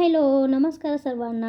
Hello नमस्कार सर्वांना.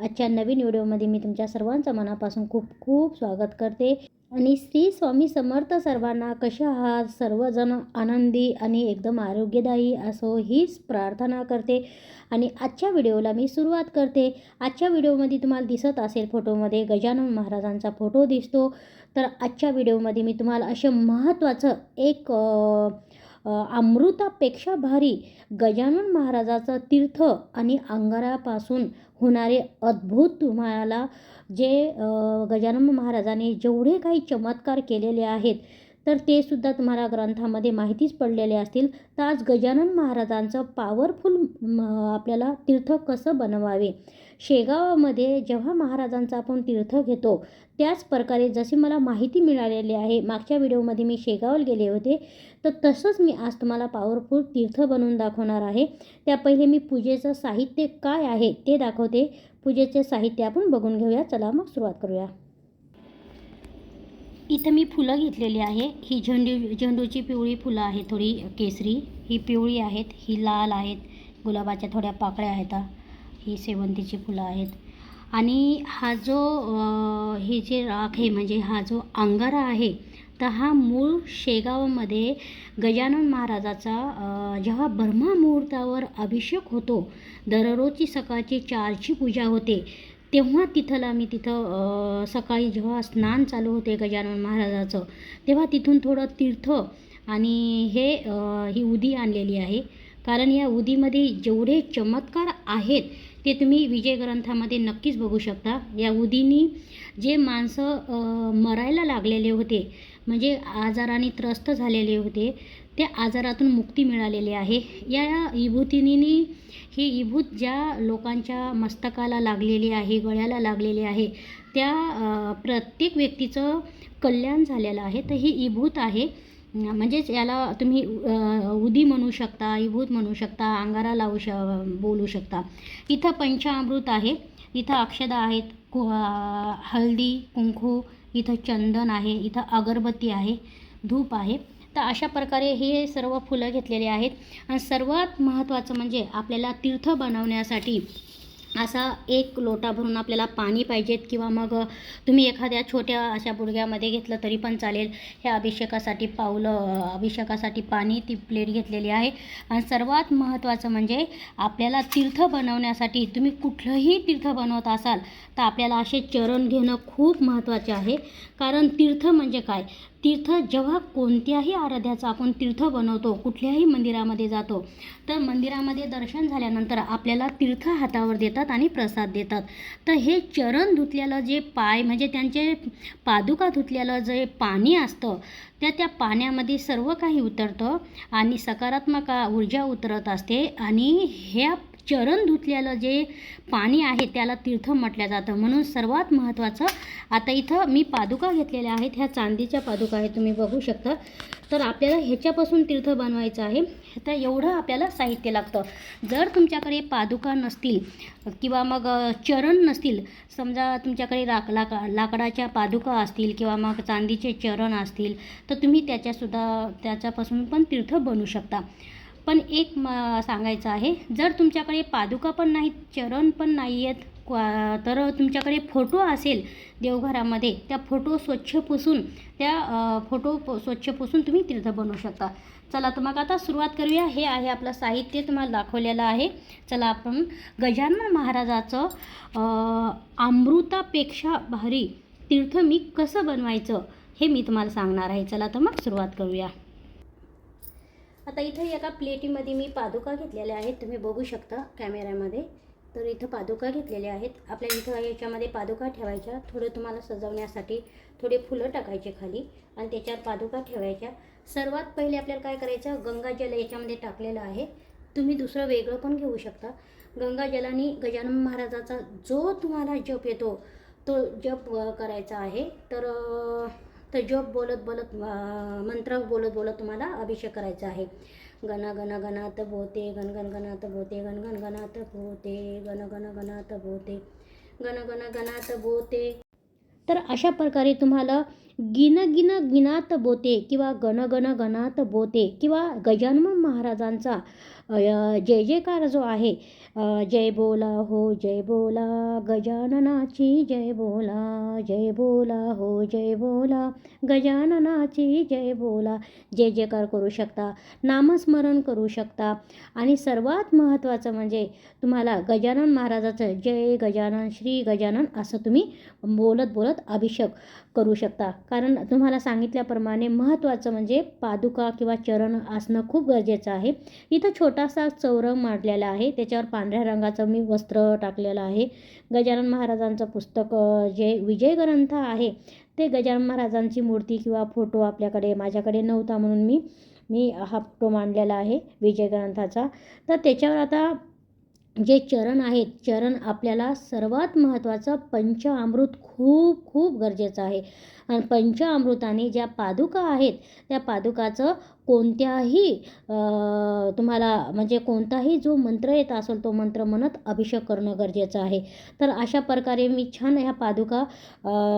आजच्या नवीन व्हिडिओमध्ये मी तुमच्या सर्वांचं मनापासून खूप खूप स्वागत करते. आणि श्री स्वामी समर्थ सर्वांना कशा आहात? सर्वजण आनंदी आणि एकदम आरोग्यदायी असो हीच प्रार्थना करते. आणि आजच्या व्हिडिओला मी सुरुवात करते. आजच्या व्हिडिओमध्ये तुम्हाला दिसत असेल फोटोमध्ये गजानन महाराजांचा फोटो दिसतो. तर आजच्या व्हिडिओमध्ये मी तुम्हाला असे महत्त्वाचं एक आ, अमृतापेक्षा भारी गजानन महाराजाचं तीर्थ आणि अंगारापासून होणारे अद्भुत तुम्हाला जे गजानन महाराजाने जेवढे काही चमत्कार केलेले आहेत तर ते सुद्धा तुम्हाला ग्रंथामध्ये माहितीच पडलेले असतील. तर आज गजानन महाराजांचं पॉवरफुल आपल्याला तीर्थ कसं बनवावे? शेगावामध्ये जेव्हा महाराजांचा आपण तीर्थ घेतो त्याच प्रकारे जशी मला माहिती मिळालेली आहे मागच्या व्हिडिओमध्ये मी शेगावला गेले होते तर तसंच मी आज तुम्हाला पॉवरफुल तीर्थ बनवून दाखवणार आहे. त्या पहिले मी पूजेचं साहित्य काय आहे ते दाखवते. पूजेचे साहित्य आपण बघून घेऊया. चला मग सुरुवात करूया. इथं मी फुलं घेतलेली आहे. ही झेंडू झेंडूची पिवळी फुलं आहेत थोडी केसरी. ही पिवळी आहेत ही लाल आहेत. गुलाबाच्या थोड्या पाकळ्या आहेत. ही शेवंतीची फुलं आहेत. आणि हा जो हे जे राख आहे म्हणजे हा जो अंगारा आहे तर हा मूळ शेगावमध्ये गजानन महाराजाचा जेव्हा ब्रह्मा मुहूर्तावर अभिषेक होतो दररोजची सकाळची चारची पूजा होते तेव्हा तिथला मी तिथं सकाळी जेव्हा स्नान चालू होते गजानन महाराजाचं तेव्हा तिथून थोडं तीर्थ आणि हे ही उदी आणलेली आहे. कारण या उदीमध्ये जेवढे चमत्कार आहेत ते तुम्ही विजय ग्रंथामध्ये नक्कीच बघू शकता. या उदीनी जे माणसं मरायला लागलेले होते म्हणजे आजाराने त्रस्त झालेले होते त्या आजारातून मुक्ती मिळालेली आहे. या विभूतीनी ही विभूत ज्या लोकांच्या मस्तकाला लागलेली आहे गळ्याला लागलेली आहे त्या प्रत्येक व्यक्तीचं कल्याण झालेलं आहे. तर ही विभूत आहे. म्हणजेच याला तुम्ही उदी म्हणू शकता विभूत म्हणू शकता अंगारा लावू श बोलू शकता. इथं पंचामृत आहे इथं अक्षदा आहेत कु हळदी कुंकू इथं चंदन आहे इथं अगरबत्ती आहे धूप आहे. तर अशा प्रकारे हे सर्व फुलं घेतलेले आहेत. आणि सर्वात महत्त्वाचं म्हणजे आपल्याला तीर्थ बनवण्यासाठी असा एक लोटा भरून आपल्याला पाणी पाहिजेत किंवा मग तुम्ही एखाद्या छोट्या अशा बुडग्यामध्ये घेतलं तरी पण चालेल. हे अभिषेकासाठी पावलं अभिषेकासाठी पाणी ती प्लेट घेतलेली आहे. आणि सर्वात महत्त्वाचं म्हणजे आपल्याला तीर्थ बनवण्यासाठी तुम्ही कुठलंही तीर्थ बनवत असाल तर आपल्याला असे चरण घेणं खूप महत्त्वाचे आहे. कारण तीर्थ म्हणजे काय? तीर्थ जेव्हा कोणत्याही आराध्याचं आपण तीर्थ बनवतो कुठल्याही मंदिरामध्ये जातो तर मंदिरामध्ये दर्शन झाल्यानंतर आपल्याला तीर्थ हातावर देतात आणि प्रसाद देतात. तर हे चरण धुतलेलं जे पाय म्हणजे त्यांचे पादुका धुतलेलं जे पाणी असतं त्या त्या पाण्यामध्ये सर्व काही उतरतं आणि सकारात्मक ऊर्जा उतरत असते आणि ह्या चरण धुतलेलं जे पाणी आहे त्याला तीर्थ म्हटलं जातं. म्हणून सर्वात महत्त्वाचं आता इथं मी पादुका घेतलेल्या आहेत. ह्या चांदीच्या पादुका आहेत तुम्ही बघू शकता. तर आपल्याला ह्याच्यापासून तीर्थ बनवायचं आहे. तर एवढं आपल्याला साहित्य लागतं. जर तुमच्याकडे पादुका नसतील किंवा मग चरण नसतील समजा तुमच्याकडे लाक लाक लाकडाच्या पादुका असतील किंवा मग चांदीचे चरण असतील तर तुम्ही त्याच्यासुद्धा त्याच्यापासून पण तीर्थ बनवू शकता. पण एक म सांगायचं आहे जर तुमच्याकडे पादुका पण नाहीत चरण पण नाही आहेत क्वा- तर तुमच्याकडे फोटो असेल देवघरामध्ये त्या फोटो स्वच्छ पुसून त्या फोटो स्वच्छ पुसून तुम्ही तीर्थ बनवू शकता. चला तर मग आता सुरुवात करूया. हे आहे आपलं साहित्य तुम्हाला दाखवलेलं आहे. चला आपण गजानन महाराजाचं अमृतापेक्षा भारी तीर्थ मी कसं बनवायचं हे मी तुम्हाला सांगणार आहे. चला तर मग सुरुवात करूया. आता इथं एका प्लेटीमध्ये मी पादुका घेतलेल्या आहेत. तुम्ही बघू शकता कॅमेऱ्यामध्ये. तर इथं पादुका घेतलेल्या आहेत. आपल्या इथं याच्यामध्ये पादुका ठेवायच्या. थोडं तुम्हाला सजवण्यासाठी थोडे फुलं टाकायचे खाली आणि त्याच्यावर पादुका ठेवायच्या. सर्वात पहिले आपल्याला काय करायचं? गंगाजल याच्यामध्ये टाकलेलं आहे. तुम्ही दुसरं वेगळं पण घेऊ शकता. गंगाजलाने गजानन महाराजाचा जो तुम्हाला जप येतो तो जप करायचा आहे. तर तर जप बोलत बोलत मंत्र बोलत बोलत तुम्हाला अभिषेक करायचा आहे. गण गण गणात भोते गण गण गणात भोते गण गण गणात भोते गण गण गणात भोते गण गण गणात भोते. तर अशा प्रकारे तुम्हाला गिन गिन गिनात बोते किंवा गण गण गणात बोते किंवा गजानन महाराजांचा जय जयकार जो आहे जय बोला हो जय बोला गजाननाची जय बोला जय बोला हो जय बोला गजाननाची जय बोला जय जयकार करू शकता नामस्मरण करू शकता. आणि सर्वात महत्त्वाचं म्हणजे तुम्हाला गजानन महाराजाचं जय गजानन श्री गजानन असं तुम्ही बोलत बोलत अभिषेक करू शकता. कारण तुम्हाला सांगितल्याप्रमाणे महत्त्वाचं म्हणजे पादुका किंवा चरण असणं खूप गरजेचं आहे. इथं छोटासा चौरंग मांडलेला आहे. त्याच्यावर पांढऱ्या रंगाचं मी वस्त्र टाकलेलं आहे. गजानन महाराजांचं पुस्तक जे विजय ग्रंथ आहे ते गजानन महाराजांची मूर्ती किंवा फोटो आपल्याकडे माझ्याकडे नव्हता म्हणून मी मी हा फोटो मांडलेला आहे विजय ग्रंथाचा. तर त्याच्यावर आता जे चरण आहेत चरण आपल्याला सर्वात महत्त्वाचं पंचामृत खूप खूप गरजेचं आहे. आणि पंचामृताने ज्या पादुका आहेत त्या पादुकाचं कोणत्याही तुम्हाला म्हणजे कोणताही जो मंत्र येत असेल तो मंत्र म्हणत अभिषेक करणं गरजेचं आहे. तर अशा प्रकारे मी छान ह्या पादुका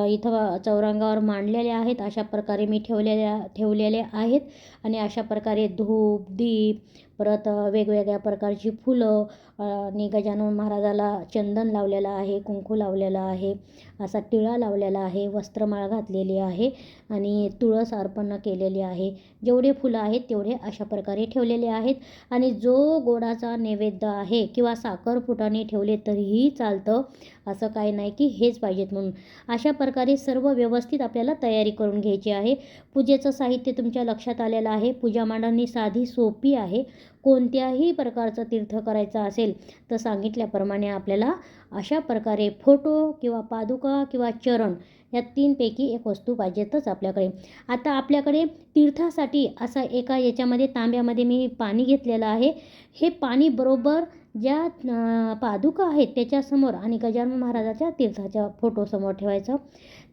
इथं चौरंगावर मांडलेल्या आहेत. अशा प्रकारे मी ठेवलेल्या ठेवलेल्या आहेत. आणि अशा प्रकारे धूप दीप परत वेगवेगळ्या प्रकारची फुलं आणि गजानन महाराजाला चंदन लावलेलं आहे कुंकू लावलेलं आहे. असा टिळा लावलेला आहे वस्त्रमाळ घातलेली आहे आणि तुळस अर्पण केलेली आहे. जेवढे फुलं आहेत तेवढे अशा प्रकारे ठेवलेले आहेत आणि जो गोडाचा नैवेद्य आहे किंवा साखरपुटाने ठेवले तरीही चालतं. असं काही नाही की हेच पाहिजेत म्हणून. अशा प्रकारे सर्व व्यवस्थित आपल्याला तयारी करून घ्यायची आहे. पूजेचं साहित्य तुमच्या लक्षात आलेलं आहे. पूजा मांडणी साधी सोपी आहे. कोणत्याही प्रकारचं तीर्थ करायचं असेल तर सांगितल्याप्रमाणे आपल्याला अशा प्रकारे फोटो किंवा पादुका किंवा चरण या तीनपैकी एक वस्तू पाहिजेतच आपल्याकडे. आता आपल्याकडे तीर्थासाठी असा एका याच्यामध्ये तांब्यामध्ये मी पाणी घेतलेलं आहे. हे पाणी बरोबर ज्या पादुका आहेत त्याच्यासमोर आणि गजानन महाराजाच्या तीर्थाच्या फोटोसमोर ठेवायचं.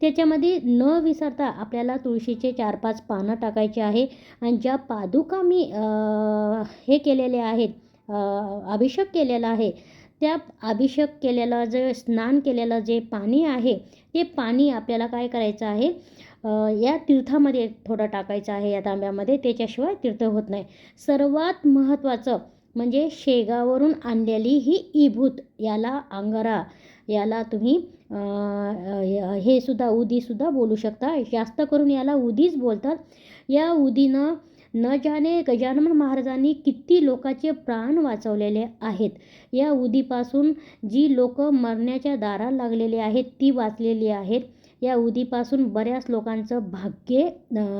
त्याच्यामध्ये न विसरता आपल्याला तुळशीचे चार पाच पानं टाकायचे आहे. आणि ज्या पादुका मी हे केलेले आहेत अभिषेक केलेला आहे त्या अभिषेक केलेलं जे स्नान केलेलं जे पाणी आहे ते पाणी आपल्याला काय करायचं आहे या तीर्थामध्ये थोडं टाकायचं आहे या तांब्यामध्ये. त्याच्याशिवाय तीर्थ होत नाही. सर्वात महत्त्वाचं म्हणजे शेगावरून आणलेली ही इभूत याला अंगारा याला तुम्ही हे सुद्धा उदीसुद्धा बोलू शकता. जास्त करून याला उदीच बोलतात. या उदीनं न जाणे गजानन महाराजांनी किती लोकांचे प्राण वाचवलेले आहेत. या उदीपासून जी लोक मरण्याच्या दाराला लागलेली आहेत ती वाचलेली आहेत. या उदीपासून बऱ्याच लोकांचं भाग्य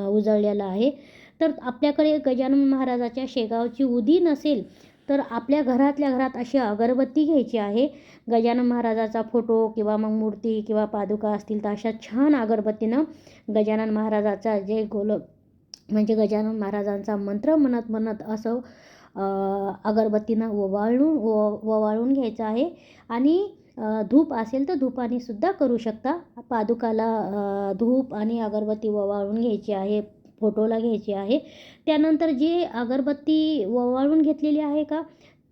उजळलेलं आहे. तर आपल्याकडे गजानन महाराजाच्या शेगावची उदी नसेल तर आपल्या घरातल्या घरात अशी अगरबत्ती घ्यायची आहे. गजानन महाराजाचा फोटो किंवा मग मूर्ती किंवा पादुका असतील तर अशा छान अगरबत्तीनं गजानन महाराजाचा जे गोल म्हणजे गजानन महाराजांचा मंत्र म्हणत म्हणत असं अगरबत्तीनं ओवाळून ओ ओवाळून घ्यायचं आहे. आणि धूप असेल तर धूपाने सुद्धा करू शकता. पादुकाला धूप आणि अगरबत्ती ओवाळून घ्यायची आहे. फोटोला घ्यायची आहे. त्यानंतर जी अगरबत्ती ओवाळून घेतलेली आहे का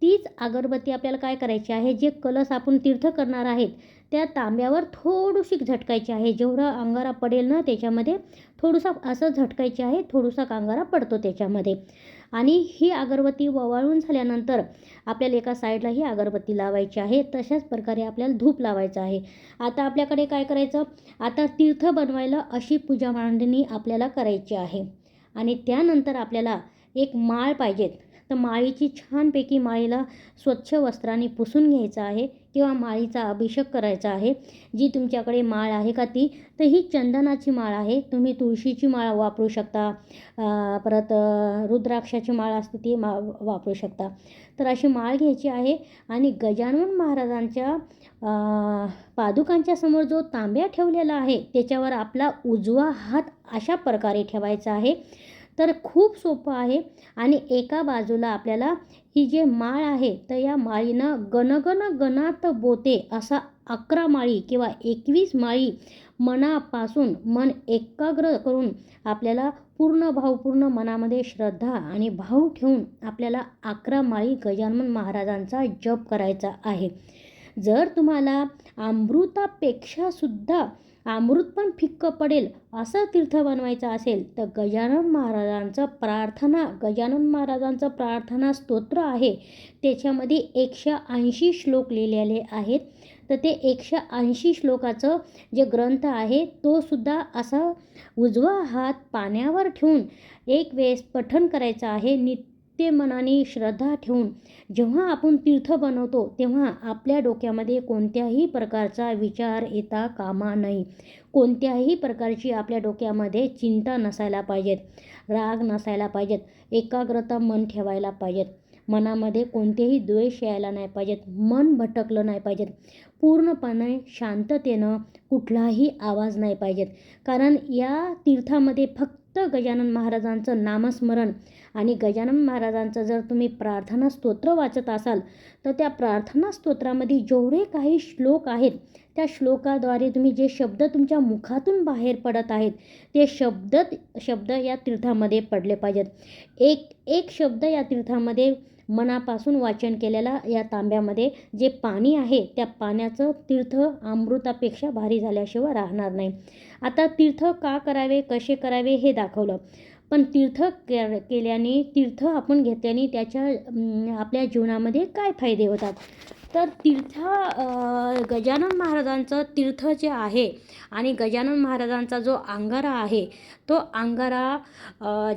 तीच अगरबत्ती आपल्याला काय करायची आहे जे कलश आपण तीर्थ करणार आहेत त्या तांब्यावर थोडीशी झटकायची आहे. जेवढा अंगारा पडेल ना त्याच्यामध्ये थोडंसं असं झटकायची आहे थोडासा अंगारा पडतो त्याच्यामध्ये. आणि ही अगरबत्ती ववाळून झाल्यानंतर आपल्याला एका साईडला ही अगरबत्ती लावायची आहे. तशाच प्रकारे आपल्याला धूप लावायचं आहे. आता आपल्याकडे काय करायचं? आता तीर्थ बनवायला अशी पूजा मांडणी आपल्याला करायची आहे. आणि त्यानंतर आपल्याला एक माळ पाहिजेत. तर माळीची छानपैकी माळीला स्वच्छ वस्त्राने पुसून घ्यायचं आहे किंवा माळीचा अभिषेक करायचा आहे. जी तुमच्याकडे माळ आहे का ती? तर ही चंदनाची माळ आहे. तुम्ही तुळशीची माळ वापरू शकता. परत रुद्राक्षाची माळ असते ती मा वापरू शकता. तर अशी माळ घ्यायची आहे आणि गजानन महाराजांच्या पादुकांच्या समोर जो तांब्या ठेवलेला आहे त्याच्यावर आपला उजवा हात अशा प्रकारे ठेवायचा आहे. तर खूप सोपं आहे. आणि एका बाजूला आपल्याला ही जे माळ आहे तर या माळीनं गणगण गणात बोते असा अकरा माळी किंवा एकवीस माळी मनापासून मन एकाग्र करून आपल्याला पूर्ण भावपूर्ण मनामध्ये श्रद्धा आणि भाव ठेवून आपल्याला अकरा माळी गजानन महाराजांचा जप करायचा आहे. जर तुम्हाला अमृतापेक्षासुद्धा अमृत पण फिक्क पडेल असं तीर्थ बनवायचं असेल तर गजानन महाराजांचं प्रार्थना गजानन महाराजांचं प्रार्थना स्तोत्र आहे. त्याच्यामध्ये एकशे ऐंशी श्लोक लिहिलेले आहेत. तर ते एकशे ऐंशी श्लोकाचं जे ग्रंथ आहे तो सुद्धा असा उजवा हात पाण्यावर ठेवून एक वेळेस पठण करायचं आहे. नित्य मनाने श्रद्धा ठेवून जेव्हा आपण तीर्थ बनवतो तेव्हा आपल्या डोक्यामध्ये कोणत्याही प्रकारचा विचार येता कामा नाही कोणत्याही प्रकारची आपल्या डोक्यामध्ये चिंता नसायला पाहिजेत राग नसायला पाहिजेत एकाग्रता मन ठेवायला पाहिजेत. मनामध्ये कोणतेही द्वेष यायला नाही पाहिजेत मन भटकलं नाही पाहिजेत. पूर्णपणे शांततेनं कुठलाही आवाज नाही पाहिजेत. कारण या तीर्थामध्ये फक्त गजानन महाराजांचं नामस्मरण आणि गजानन महाराजांचं जर तुम्ही प्रार्थना स्तोत्र वाचत असाल तर त्या प्रार्थना स्तोत्रामध्ये जेवढे काही श्लोक आहेत त्या श्लोकाद्वारे तुम्ही जे शब्द तुमच्या मुखातून बाहेर पडत आहेत ते शब्द शब्द या तीर्थामध्ये पडले पाहिजेत. एक एक शब्द या तीर्थामध्ये मनापासून वाचन केलेला या तांब्यामध्ये जे पाणी आहे त्या पाण्याचं तीर्थ अमृतापेक्षा भारी झाल्याशिवाय राहणार नाही. आता तीर्थ का करावे कसे करावे हे दाखवलं. पण तीर्थ के केल्याने तीर्थ आपण घेतल्याने त्याच्या आपल्या जीवनामध्ये काय फायदे होतात? तर तीर्थ गजानन महाराजांचं तीर्थ जे आहे आणि गजानन महाराजांचा जो अंगारा आहे तो अंगारा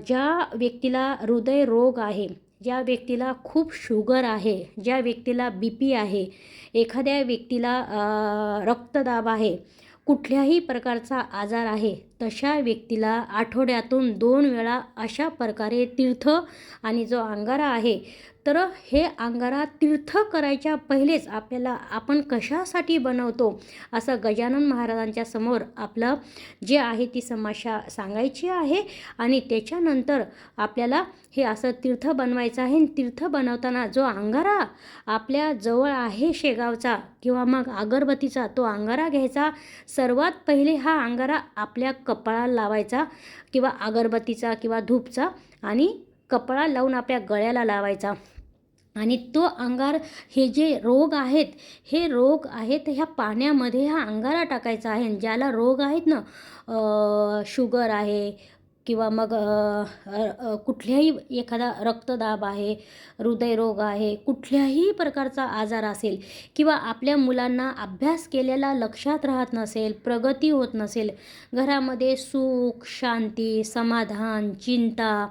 ज्या व्यक्तीला हृदयरोग आहे ज्या व्यक्तीला खूप शुगर आहे ज्या व्यक्तीला बी पी आहे एखाद्या व्यक्तीला रक्तदाब आहे कुठल्याही प्रकारचा आजार आहे. तशा व्यक्तीला आठवड्यातून दोन वेळा अशा प्रकारे तीर्थ आणि जो अंगारा आहे तर हे अंगारा तीर्थ करायच्या पहिलेच आपल्याला आपण कशासाठी बनवतो असं गजानन महाराजांच्या समोर आपलं जे आहे ती समस्या सांगायची आहे. आणि त्याच्यानंतर आपल्याला हे असं तीर्थ बनवायचं आहे आणि तीर्थ बनवताना जो अंगारा आपल्या जवळ आहे शेगावचा किंवा मग अगरबत्तीचा तो अंगारा घ्यायचा सर्वात पहिले हा अंगारा आपल्या कपाळाला लावायचा किंवा अगरबत्तीचा किंवा धूपचा आणि कपडा लावून आपल्या गळ्याला लावायचा. आणि तो अंगार हे जे रोग आहेत हे रोग आहेत ह्या पाण्यामध्ये हा अंगारा टाकायचा आहे. ज्याला रोग आहेत ना शुगर आहे किंवा मग कुठल्याही एखादा रक्तदाब आहे हृदयरोग आहे कुठल्याही प्रकारचा आजार असेल किंवा आपल्या मुलांना अभ्यास केलेला लक्षात राहत नसेल प्रगती होत नसेल घरामध्ये सुख शांती समाधान चिंता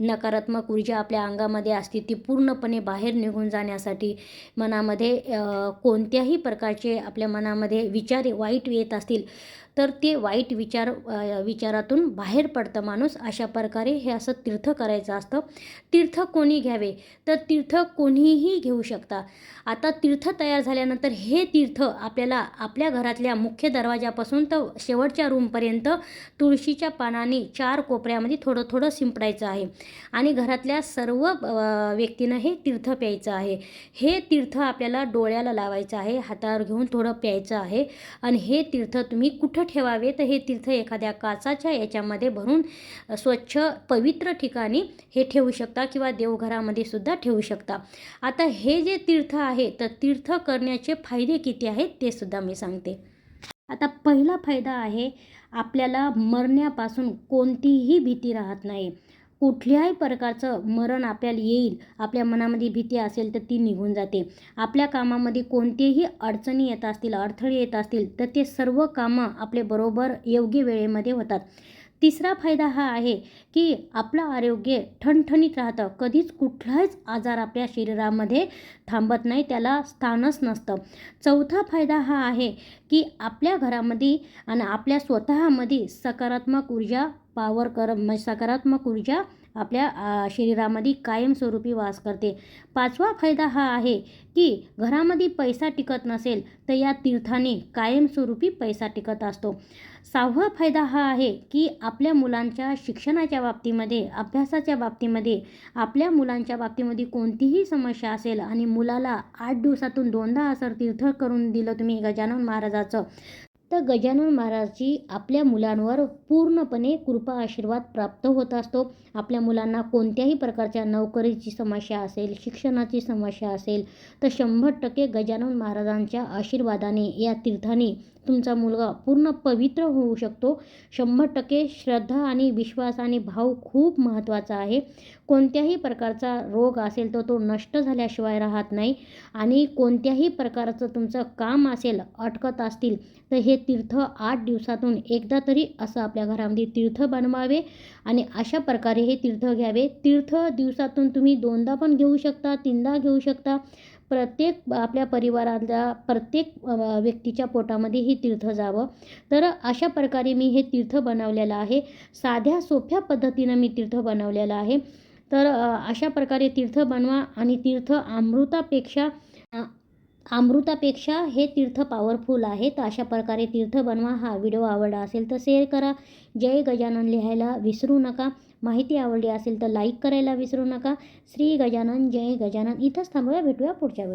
नकारात्मक ऊर्जा आपल्या अंगामध्ये असते ती पूर्णपणे बाहेर निघून जाण्यासाठी मनामध्ये कोणत्याही प्रकारचे आपल्या मनामध्ये विचार वाईट येत असतील तर ते वाईट विचार विचारातून बाहेर पडतं माणूस. अशा प्रकारे हे असं तीर्थ करायचं असतं. तीर्थ कोणी घ्यावे? तर तीर्थ कोणीही घेऊ शकता. आता तीर्थ तयार झाल्यानंतर हे तीर्थ आपल्याला आपल्या घरातल्या मुख्य दरवाजापासून तर शेवटच्या रूमपर्यंत तुळशीच्या पानाने चार कोपऱ्यामध्ये थोडं थोडं शिंपडायचं आहे. आणि घरातल्या सर्व व्यक्तीनं हे तीर्थ प्यायचं आहे. हे तीर्थ आपल्याला डोळ्याला लावायचं आहे हातावर घेऊन थोडं प्यायचं आहे. आणि हे तीर्थ तुम्ही कुठं ठेवावे? तर हे तीर्थ एखाद्या काचाच्या याच्यामध्ये भरून स्वच्छ पवित्र ठिकाणी हे ठेवू शकता किंवा देवघरामध्ये सुद्धा ठेवू शकता. आता हे जे तीर्थ आहे तर तीर्थ करण्याचे फायदे किती आहेत ते सुद्धा मी सांगते. आता पहिला फायदा आहे आपल्याला मरण्यापासून कोणतीही भीती राहत नाही. कुठल्याही प्रकारचं मरण आपल्याला येईल आपल्या मनामध्ये भीती असेल तर ती निघून जाते. आपल्या कामामध्ये कोणतेही अडचणी येत असतील अडथळे येत असतील तर ते सर्व कामं आपले बरोबर योग्य वेळेमध्ये होतात. तिसरा फायदा हा आहे की आपलं आरोग्य ठणठणीत राहतं. कधीच कुठलाच आजार आपल्या शरीरामध्ये थांबत नाही त्याला स्थानच नसतं. चौथा फायदा हा आहे की आपल्या घरामध्ये आणि आपल्या स्वतःमध्ये सकारात्मक ऊर्जा पावर कर म्हणजे सकारात्मक ऊर्जा आपल्या शरीरामध्ये कायमस्वरूपी वास करते. पाचवा फायदा हा आहे की घरामध्ये पैसा टिकत नसेल तर या तीर्थाने कायमस्वरूपी पैसा टिकत असतो. सहावा फायदा हा आहे की आपल्या मुलांच्या शिक्षणाच्या बाबतीमध्ये अभ्यासाच्या बाबतीमध्ये आपल्या मुलांच्या बाबतीमध्ये कोणतीही समस्या असेल आणि मुलाला आठ दिवसातून दोनदा असं तीर्थ करून दिलं तुम्ही गजानन महाराजाचं तर गजानन महाराजची आपल्या मुलांवर पूर्णपणे कृपा आशीर्वाद प्राप्त होत असतो. आपल्या मुलांना कोणत्याही प्रकारच्या नोकरीची समस्या असेल शिक्षणाची समस्या असेल तर शंभर टक्के गजानन महाराजांच्या आशीर्वादाने या तीर्थाने तुमचा मुलगा पूर्ण पवित्र होऊ शकतो. शंभर टक्के श्रद्धा आणि विश्वास आणि भाव खूप महत्त्वाचा आहे. कोणत्याही प्रकारचा रोग असेल तर तो नष्ट झाल्याशिवाय राहत नाही. आणि कोणत्याही प्रकारचं तुमचं काम असेल अटकत असतील तर हे तीर्थ आठ दिवसातून एकदा तरी असं आपल्या घरामध्ये तीर्थ बनवावे आणि अशा प्रकारे हे तीर्थ घ्यावे. तीर्थ दिवसातून तुम्ही दोनदा पण घेऊ शकता तीनदा घेऊ शकता. प्रत्येक आपल्या परिवाराला प्रत्येक व्यक्तीच्या पोटामध्ये हे तीर्थ जावं. तर अशा प्रकारे मी हे तीर्थ बनवलेलं आहे. साध्या सोप्या पद्धतीनं मी तीर्थ बनवलेलं आहे. तर अशा प्रकारे तीर्थ बनवा आणि तीर्थ अमृतापेक्षा अमृतापेक्षा हे तीर्थ पॉवरफुल आहे तर अशा प्रकारे तीर्थ बनवा. हा व्हिडिओ आवडला असेल तर शेअर करा. जय गजानन लिहायला विसरू नका. माहिती आवडली असेल तर लाईक करायला विसरू नका. श्री गजानन जय गजानन. इथंच थांबूया भेटूया पुढच्या वेळी